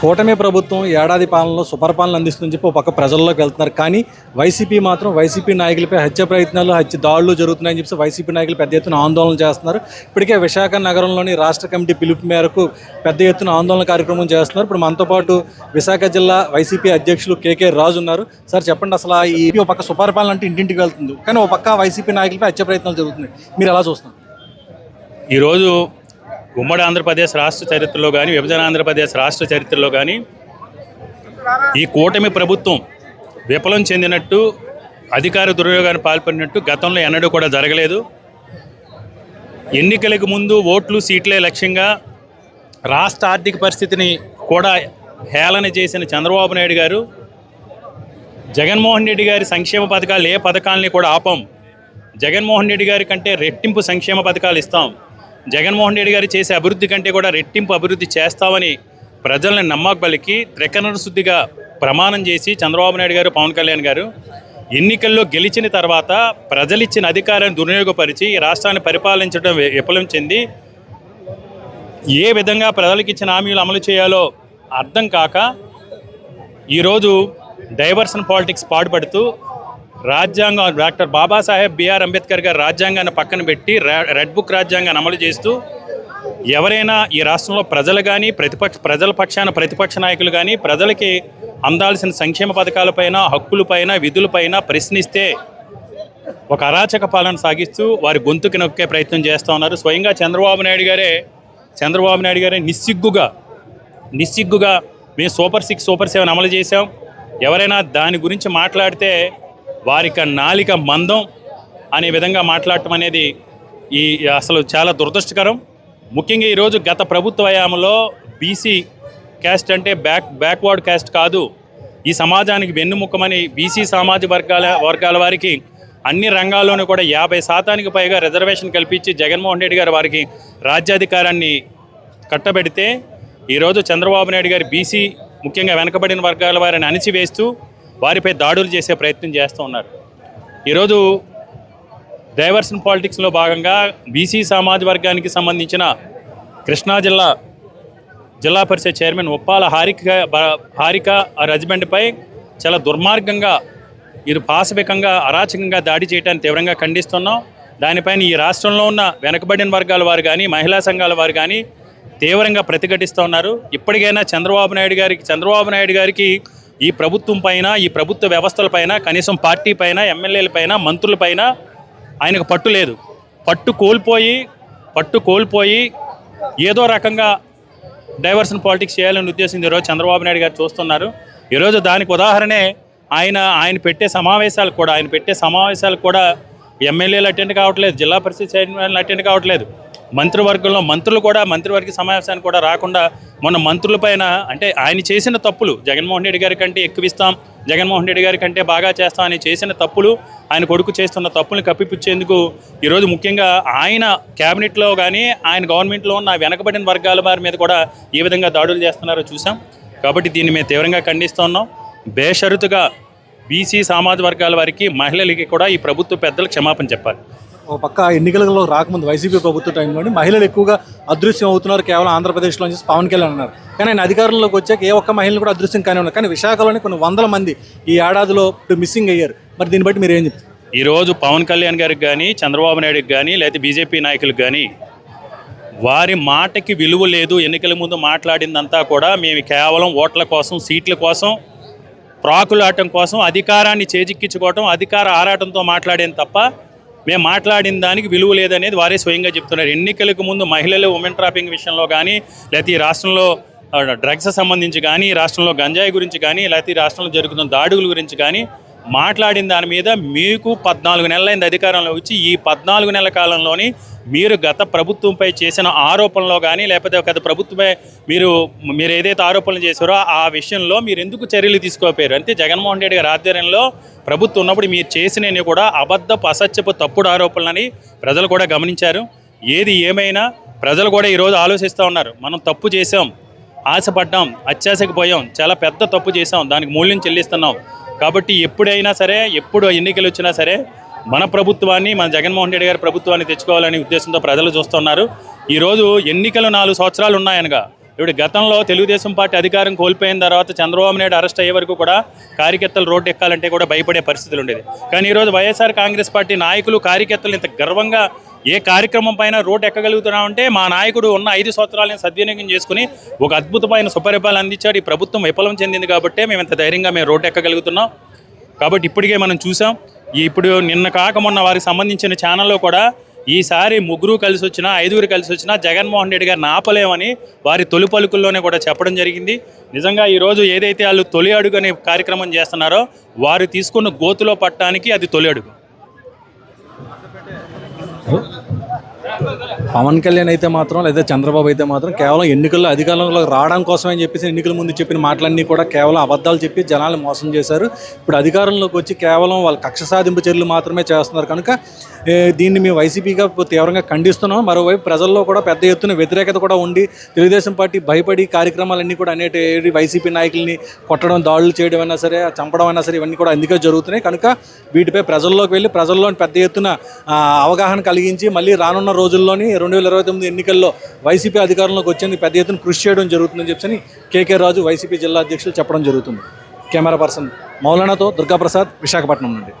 కూటమి ప్రభుత్వం ఏడాది పాలనలో సుపరిపాలన అందిస్తుందని చెప్పి ఒక పక్క ప్రజల్లోకి వెళ్తున్నారు. కానీ వైసీపీ మాత్రం వైసీపీ నాయకులపై హత్య ప్రయత్నాలు హత్య దాడులు జరుగుతున్నాయని చెప్పి వైసీపీ నాయకులు పెద్ద ఎత్తున ఆందోళన చేస్తున్నారు. ఇప్పటికే విశాఖ నగరంలోని రాష్ట్ర కమిటీ పిలుపు మేరకు పెద్ద ఎత్తున ఆందోళన కార్యక్రమం చేస్తున్నారు. ఇప్పుడు మనతో పాటు విశాఖ జిల్లా వైసీపీ అధ్యక్షులు కేకే రాజు ఉన్నారు. సార్ చెప్పండి అసలు ఆ ఈ ఒక పక్క సుపరిపాలన అంటే ఇంటింటికి వెళ్తుంది. కానీ ఒక పక్క వైసీపీ నాయకులపై హత్య ప్రయత్నాలు జరుగుతున్నాయి. మీరు ఎలా చూస్తున్నారు? ఈరోజు ఉమ్మడి ఆంధ్రప్రదేశ్ రాష్ట్ర చరిత్రలో కానీ విభజన ఆంధ్రప్రదేశ్ రాష్ట్ర చరిత్రలో కానీ ఈ కూటమి ప్రభుత్వం విఫలం చెందినట్టు అధికార దుర్యోగాన్ని పాల్పడినట్టు గతంలో ఎన్నడూ కూడా జరగలేదు. ఎన్నికలకు ముందు ఓట్లు సీట్లే లక్ష్యంగా రాష్ట్ర ఆర్థిక పరిస్థితిని కూడా హేళన చేసిన చంద్రబాబు నాయుడు గారు జగన్మోహన్ రెడ్డి గారి సంక్షేమ పథకాలు ఏ పథకాలని కూడా ఆపం. జగన్మోహన్ రెడ్డి గారి కంటే రెట్టింపు సంక్షేమ పథకాలు ఇస్తాం. జగన్మోహన్ రెడ్డి గారు చేసే అభివృద్ధి కంటే కూడా రెట్టింపు అభివృద్ధి చేస్తామని ప్రజల్ని నమ్మకబలికి త్రికరణ శుద్ధిగా ప్రమాణం చేసి చంద్రబాబు నాయుడు గారు పవన్ కళ్యాణ్ గారు ఎన్నికల్లో గెలిచిన తర్వాత ప్రజలిచ్చిన అధికారాన్ని దుర్వినియోగపరిచి ఈ రాష్ట్రాన్ని పరిపాలించడం విఫలం చెంది ఏ విధంగా ప్రజలకు ఇచ్చిన హామీలు అమలు చేయాలో అర్థం కాక ఈరోజు డైవర్షన్ పాలిటిక్స్ పాటుపడుతూ రాజ్యాంగం డాక్టర్ బాబాసాహెబ్ బిఆర్ అంబేద్కర్ గారు రాజ్యాంగాన్ని పక్కన పెట్టి రెడ్ బుక్ రాజ్యాంగాన్ని అమలు చేస్తూ ఎవరైనా ఈ రాష్ట్రంలో ప్రజలు కానీ ప్రతిపక్ష ప్రజల పక్షాన ప్రతిపక్ష నాయకులు కానీ ప్రజలకి అందాల్సిన సంక్షేమ పథకాలపైన హక్కులపైన విధులపైన ప్రశ్నిస్తే ఒక అరాచక పాలన సాగిస్తూ వారి గొంతుకి నొక్కే ప్రయత్నం చేస్తూ ఉన్నారు. స్వయంగా చంద్రబాబు నాయుడు గారే చంద్రబాబు నాయుడు గారే నిస్సిగ్గుగా నిస్సిగ్గుగా మేము సూపర్ సిక్స్ సూపర్ సెవెన్ అమలు చేశాం. ఎవరైనా దాని గురించి మాట్లాడితే వారికి నాలిక మందం అనే విధంగా మాట్లాడటం అనేది ఈ అసలు చాలా దురదృష్టకరం. ముఖ్యంగా ఈరోజు గత ప్రభుత్వ హయాంలో బీసీ క్యాస్ట్ అంటే బ్యాక్ బ్యాక్వర్డ్ క్యాస్ట్ కాదు. ఈ సమాజానికి వెన్నుముక్కమని బీసీ సామాజిక వర్గాల వర్గాల వారికి అన్ని రంగాల్లోనూ కూడా యాభై శాతానికి పైగా రిజర్వేషన్ కల్పించి జగన్మోహన్ రెడ్డి గారు వారికి రాజ్యాధికారాన్ని కట్టబెడితే ఈరోజు చంద్రబాబు నాయుడు గారు బీసీ ముఖ్యంగా వెనకబడిన వర్గాల వారిని అణిచివేస్తూ వారిపై దాడులు చేసే ప్రయత్నం చేస్తూ ఉన్నారు. ఈరోజు డైవర్షన్ పాలిటిక్స్లో భాగంగా బీసీ సమాజ వర్గానికి సంబంధించిన కృష్ణా జిల్లా జిల్లా పరిషత్ చైర్మన్ ఉప్పాల హారిక హారిక ఆ రెజిమెంట్పై చాలా దుర్మార్గంగా ఇది పాశవికంగా అరాచకంగా దాడి చేయడాన్ని తీవ్రంగా ఖండిస్తున్నాం. దానిపైన ఈ రాష్ట్రంలో ఉన్న వెనకబడిన వర్గాల వారు కానీ మహిళా సంఘాల వారు కానీ తీవ్రంగా ప్రతిఘటిస్తూ ఉన్నారు. ఇప్పటికైనా చంద్రబాబు నాయుడు గారికి చంద్రబాబు నాయుడు గారికి ఈ ప్రభుత్వం పైన ఈ ప్రభుత్వ వ్యవస్థలపైన కనీసం పార్టీ పైన ఎమ్మెల్యేల పైన ఆయనకు పట్టు లేదు. పట్టు కోల్పోయి పట్టు కోల్పోయి ఏదో రకంగా డైవర్షన్ పాలిటిక్స్ చేయాలని ఉద్దేశం ఈరోజు చంద్రబాబు నాయుడు గారు చూస్తున్నారు. ఈరోజు దానికి ఉదాహరణే ఆయన ఆయన పెట్టే సమావేశాలు కూడా ఆయన పెట్టే సమావేశాలు కూడా ఎమ్మెల్యేలు అటెండ్ కావట్లేదు జిల్లా పరిషత్ చైర్మన్లు అటెండ్ కావట్లేదు. మంత్రివర్గంలో మంత్రులు కూడా మంత్రివర్గ సమావేశానికి కూడా రాకుండా మొన్న మంత్రులపైన అంటే ఆయన చేసిన తప్పులు జగన్మోహన్ రెడ్డి గారి కంటే ఎక్కువ ఇస్తాం జగన్మోహన్ రెడ్డి గారి కంటే బాగా చేస్తాం అని చేసిన తప్పులు ఆయన కొడుకు చేస్తున్న తప్పులను కప్పిపుచ్చేందుకు ఈరోజు ముఖ్యంగా ఆయన క్యాబినెట్లో కానీ ఆయన గవర్నమెంట్లో ఉన్న వెనకబడిన వర్గాల వారి మీద కూడా ఏ విధంగా దాడులు చేస్తున్నారో చూసాం. కాబట్టి దీన్ని మేము తీవ్రంగా ఖండిస్తున్నాం. బేషరతుగా బీసీ సామాజిక వర్గాల వారికి మహిళలకి కూడా ఈ ప్రభుత్వ పెద్దలు క్షమాపణ చెప్పాలి. ఒక పక్క ఎన్నికలలో రాకముందు వైసీపీ ప్రభుత్వ టైంలోని మహిళలు ఎక్కువగా అదృశ్యం అవుతున్నారు కేవలం ఆంధ్రప్రదేశ్లో అని చెప్పి పవన్ కళ్యాణ్ అన్నారు. కానీ ఆయన అధికారంలోకి వచ్చాక ఏ ఒక్క మహిళలు కూడా అదృశ్యం కానీ ఉన్నారు. కానీ విశాఖలోని కొన్ని వందల మంది ఈ ఏడాదిలో ఇప్పుడు మిస్సింగ్ అయ్యారు. మరి దీన్ని బట్టి మీరు ఏం చెప్తారు? ఈరోజు పవన్ కళ్యాణ్ గారికి కానీ చంద్రబాబు నాయుడుకి కానీ లేకపోతే బీజేపీ నాయకులకు కానీ వారి మాటకి విలువ లేదు. ఎన్నికల ముందు మాట్లాడిందంతా కూడా మేము కేవలం ఓట్ల కోసం సీట్ల కోసం ప్రాకులాటం కోసం అధికారాన్ని చేజిక్కించుకోవటం అధికార ఆరాటంతో మాట్లాడేది తప్ప మేము మాట్లాడిన దానికి విలువ లేదనేది వారే స్వయంగా చెప్తున్నారు. ఎన్నికలకు ముందు మహిళలు ఉమెన్ ట్రాపింగ్ విషయంలో కానీ లేకపోతే ఈ రాష్ట్రంలో డ్రగ్స్ సంబంధించి కానీ రాష్ట్రంలో గంజాయి గురించి కానీ లేకపోతే ఈ రాష్ట్రంలో జరుగుతున్న దాడుల గురించి కానీ మాట్లాడిన దాని మీద మీకు పద్నాలుగు నెలలైంది అధికారంలో వచ్చి ఈ పద్నాలుగు నెలల కాలంలోని మీరు గత ప్రభుత్వంపై చేసిన ఆరోపణలో కానీ లేకపోతే గత ప్రభుత్వమే మీరు మీరు ఏదైతే ఆరోపణలు చేశారో ఆ విషయంలో మీరు ఎందుకు చర్యలు తీసుకోపోయారు? అంటే జగన్మోహన్ రెడ్డి గారి ఆధ్వర్యంలో ప్రభుత్వం ఉన్నప్పుడు మీరు చేసినవి కూడా అబద్ధపు అసత్యపు తప్పుడు ఆరోపణలని ప్రజలు కూడా గమనించారు. ఏది ఏమైనా ప్రజలు కూడా ఈరోజు ఆలోచిస్తూ ఉన్నారు. మనం తప్పు చేసాం ఆశపడ్డాం అత్యాశకు పోయాం చాలా పెద్ద తప్పు చేసాం దానికి మూల్యం చెల్లిస్తున్నాం. కాబట్టి ఎప్పుడైనా సరే ఎప్పుడు ఎన్నికలు వచ్చినా సరే మన ప్రభుత్వాన్ని మన జగన్మోహన్ రెడ్డి గారి ప్రభుత్వాన్ని తెచ్చుకోవాలనే ఉద్దేశంతో ప్రజలు చూస్తున్నారు. ఈరోజు ఎన్నికలు నాలుగు సంవత్సరాలు ఉన్నాయనగా ఇప్పుడు గతంలో తెలుగుదేశం పార్టీ అధికారం కోల్పోయిన తర్వాత చంద్రబాబు నాయుడు అరెస్ట్ అయ్యే వరకు కూడా కార్యకర్తలు రోడ్డు ఎక్కాలంటే కూడా భయపడే పరిస్థితులు ఉండేది. కానీ ఈరోజు వైఎస్ఆర్ కాంగ్రెస్ పార్టీ నాయకులు కార్యకర్తలు ఇంత గర్వంగా ఏ కార్యక్రమం పైన రోడ్డు ఎక్కగలుగుతున్నామంటే మా నాయకుడు ఉన్న ఐదు సంవత్సరాలను సద్వినియోగం చేసుకుని ఒక అద్భుతమైన సుపరిపాలన అందించాడు. ఈ ప్రభుత్వం విఫలం చెందింది కాబట్టే మేము ఇంత ధైర్యంగా మేము రోడ్డు ఎక్కగలుగుతున్నాం. కాబట్టి ఇప్పటికే మనం చూసాం. ఇప్పుడు నిన్న కాక మొన్న వారికి సంబంధించిన ఛానల్లో కూడా ఈసారి ముగ్గురు కలిసి వచ్చినా ఐదుగురు కలిసి వచ్చినా జగన్మోహన్ రెడ్డి గారిని ఆపలేమని వారి తొలి పలుకుల్లోనే కూడా చెప్పడం జరిగింది. నిజంగా ఈరోజు ఏదైతే వాళ్ళు తొలి అడుగు అనే కార్యక్రమం చేస్తున్నారో వారు తీసుకున్న గోతులో పట్టడానికి అది తొలి అడుగు. ها పవన్ కళ్యాణ్ అయితే మాత్రం లేదా చంద్రబాబు అయితే మాత్రం కేవలం ఎన్నికల్లో అధికారంలో రావడం కోసమే అని చెప్పేసి ఎన్నికల ముందు చెప్పిన మాటలన్నీ కూడా కేవలం అబద్ధాలు చెప్పి జనాలు మోసం చేశారు. ఇప్పుడు అధికారంలోకి వచ్చి కేవలం వాళ్ళ కక్ష సాధింపు చర్యలు మాత్రమే చేస్తున్నారు కనుక దీన్ని మేము వైసీపీగా తీవ్రంగా ఖండిస్తున్నాం. మరోవైపు ప్రజల్లో కూడా పెద్ద ఎత్తున వ్యతిరేకత కూడా ఉండి తెలుగుదేశం పార్టీ భయపడి కార్యక్రమాలన్నీ కూడా అనేటి వైసీపీ నాయకుల్ని కొట్టడం దాడులు చేయడం అయినా సరే చంపడం అయినా సరే ఇవన్నీ కూడా అందుకే జరుగుతున్నాయి. కనుక వీటిపై ప్రజల్లోకి వెళ్ళి ప్రజల్లో పెద్ద ఎత్తున అవగాహన కలిగించి మళ్ళీ రానున్న రోజుల్లోని రెండు వేల ఇరవై తొమ్మిది ఎన్నికల్లో వైసీపీ అధికారంలోకి వచ్చేందుకు పెద్ద ఎత్తున కృషి చేయడం జరుగుతుందని చెప్పని కేకే రాజు వైసీపీ జిల్లా అధ్యక్షులు చెప్పడం జరుగుతుంది. కెమెరా పర్సన్ మౌలానాతో దుర్గాప్రసాద్ విశాఖపట్నం నుండి.